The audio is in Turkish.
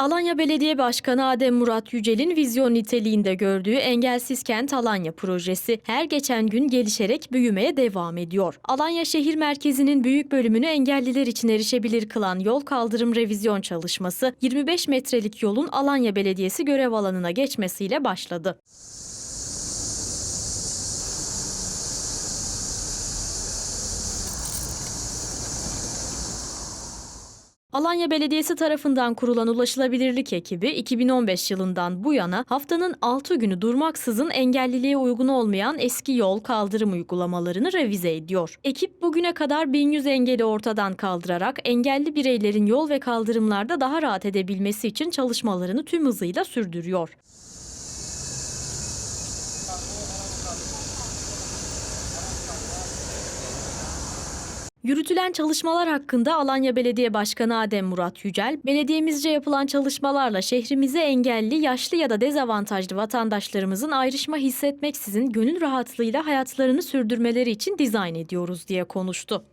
Alanya Belediye Başkanı Adem Murat Yücel'in vizyon niteliğinde gördüğü Engelsiz Kent Alanya projesi her geçen gün gelişerek büyümeye devam ediyor. Alanya şehir merkezinin büyük bölümünü engelliler için erişebilir kılan yol kaldırım revizyon çalışması 25 metrelik yolun Alanya Belediyesi görev alanına geçmesiyle başladı. Alanya Belediyesi tarafından kurulan ulaşılabilirlik ekibi 2015 yılından bu yana haftanın 6 günü durmaksızın engelliliğe uygun olmayan eski yol kaldırım uygulamalarını revize ediyor. Ekip bugüne kadar 1100 engeli ortadan kaldırarak engelli bireylerin yol ve kaldırımlarda daha rahat edebilmesi için çalışmalarını tüm hızıyla sürdürüyor. Yürütülen çalışmalar hakkında Alanya Belediye Başkanı Adem Murat Yücel, belediyemizce yapılan çalışmalarla şehrimize engelli, yaşlı ya da dezavantajlı vatandaşlarımızın ayrışma hissetmeksizin gönül rahatlığıyla hayatlarını sürdürmeleri için dizayn ediyoruz diye konuştu.